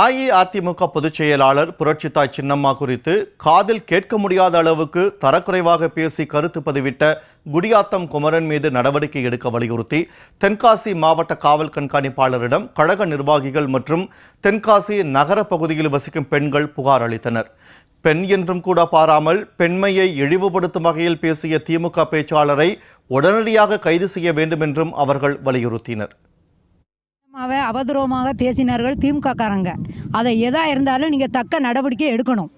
அஇஅதிமுக பொதுச் செயலாளர் புரட்சித்தாய் சின்னம்மா குறித்து காதில் கேட்க முடியாத அளவுக்கு தரக்குறைவாக பேசி கருத்து பதிவிட்ட குடியாத்தம் குமரன் மீது நடவடிக்கை எடுக்க வலியுறுத்தி தென்காசி மாவட்ட காவல் கண்காணிப்பாளரிடம் கழக நிர்வாகிகள் மற்றும் தென்காசி நகர பகுதியில் வசிக்கும் பெண்கள் புகார் அளித்தனர். பெண் என்றும் கூட பாராமல் பெண்மையை இழிவுபடுத்தும் வகையில் பேசிய திமுக பேச்சாளரை உடனடியாக கைது செய்ய வேண்டும் என்றும் அவர்கள் வலியுறுத்தினர். அம்மாவை அவதூறமாக பேசினார்கள் திமுககாரங்க. அதை எதாக இருந்தாலும் நீங்கள் தக்க நடவடிக்கை எடுக்கணும்.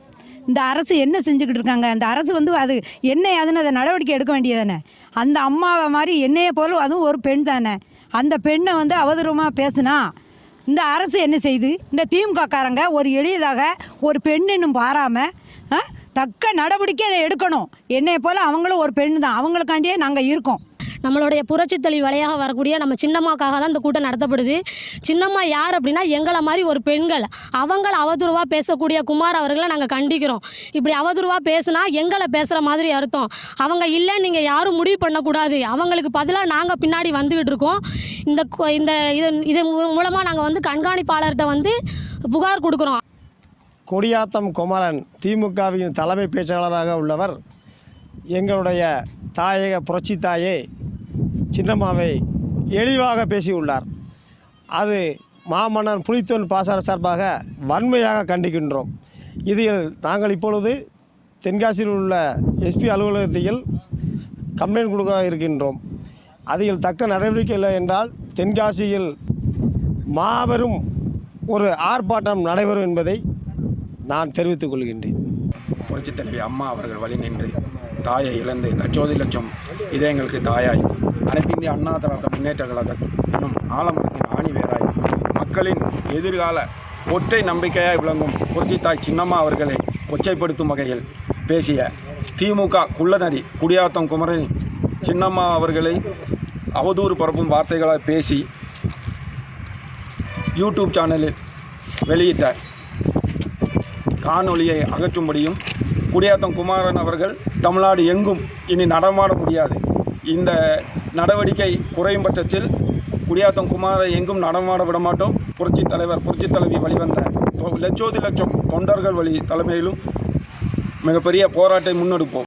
இந்த அரசு என்ன செஞ்சுக்கிட்டு இருக்காங்க? அந்த அரசு வந்து அது என்ன அதுன்னு அதை நடவடிக்கை எடுக்க வேண்டியதானே அந்த அம்மாவை மாதிரி என்னைய போல அதுவும் ஒரு பெண் தானே? அந்த பெண்ணை வந்து அவதூறமாக பேசுனா இந்த அரசு என்ன செய்யுது இந்த திமுககாரங்க ஒரு எளியதாக ஒரு பெண்ணுன்னு பாராமல் தக்க நடவடிக்கை அதை எடுக்கணும். என்னைய போல் அவங்களும் ஒரு பெண் தான் அவங்களுக்காண்டியே நாங்கள் இருக்கோம். நம்மளுடைய புரட்சித்தளி வழியாக வரக்கூடிய நம்ம சின்னம்மாக்காக தான் இந்த கூட்டம் நடத்தப்படுது. சின்னம்மா யார் அப்படின்னா எங்களை மாதிரி ஒரு பெண்கள். அவங்கள அவதூறுவாக பேசக்கூடிய குமார் அவர்களை நாங்கள் கண்டிக்கிறோம். இப்படி அவதூறுவாக பேசுனா எங்களை பேசுகிற மாதிரி அர்த்தம். அவங்க இல்லைன்னு நீங்கள் யாரும் முடிவு பண்ணக்கூடாது. அவங்களுக்கு பதிலாக நாங்கள் பின்னாடி வந்துக்கிட்டு இருக்கோம். இந்த இந்த இது இது மூலமாக நாங்கள் வந்து கண்காணிப்பாளர்கிட்ட வந்து புகார் கொடுக்குறோம். கொடியாத்தம் குமரன் திமுகவின் தலைமை பேச்சாளராக உள்ளவர் எங்களுடைய தாயக புரட்சி தாயே சின்னம்மாவை எளிவாக பேசியுள்ளார். அது மாமன்னன் புலித்தோன் பாசார சார்பாக வன்மையாக கண்டிக்கின்றோம். இதில் நாங்கள் இப்பொழுது தென்காசியில் உள்ள எஸ்பி அலுவலகத்தில் கம்ப்ளைண்ட் கொடுக்க இருக்கின்றோம். அதில் தக்க நடவடிக்கை இல்லை என்றால் தென்காசியில் மாபெரும் ஒரு ஆர்ப்பாட்டம் நடைபெறும் என்பதை நான் தெரிவித்துக் கொள்கின்றேன். புரட்சித் தலைவி அம்மா அவர்கள் வழி நின்று தாயை இழந்து லட்சோதி லட்சம் இதயங்களுக்கு தாயாய். அனைத்திந்திய அண்ணா திராவிட முன்னேற்ற கழகம் எனும் ஆலமரத்தின் ஆணிவேராய் மக்களின் எதிர்கால ஒற்றை நம்பிக்கையாய் விளங்கும் புரட்சித்தாய் சின்னம்மா அவர்களை கொச்சைப்படுத்தும் வகையில் பேசிய திமுக குள்ளநரி குடியாத்தம் குமரன் சின்னம்மா அவர்களை அவதூறு பரப்பும் வார்த்தைகளால் பேசி யூடியூப் சேனலில் வெளியிட்ட காணொலியை அகற்றும்படியும் குடியாத்தம் குமாரன் அவர்கள் தமிழ்நாடு எங்கும் இனி நடமாட முடியாது. இந்த நடவடிக்கை குறையும் பட்சத்தில் குடியாத்தம் குமாரை எங்கும் நடமாட விட மாட்டோம். புரட்சி தலைவர் புரட்சி தலைவி வழிவந்த லட்சோதி லட்சம் தொண்டர்கள் வழி தலைமையிலும் மிகப்பெரிய போராட்டத்தை முன்னெடுப்போம்.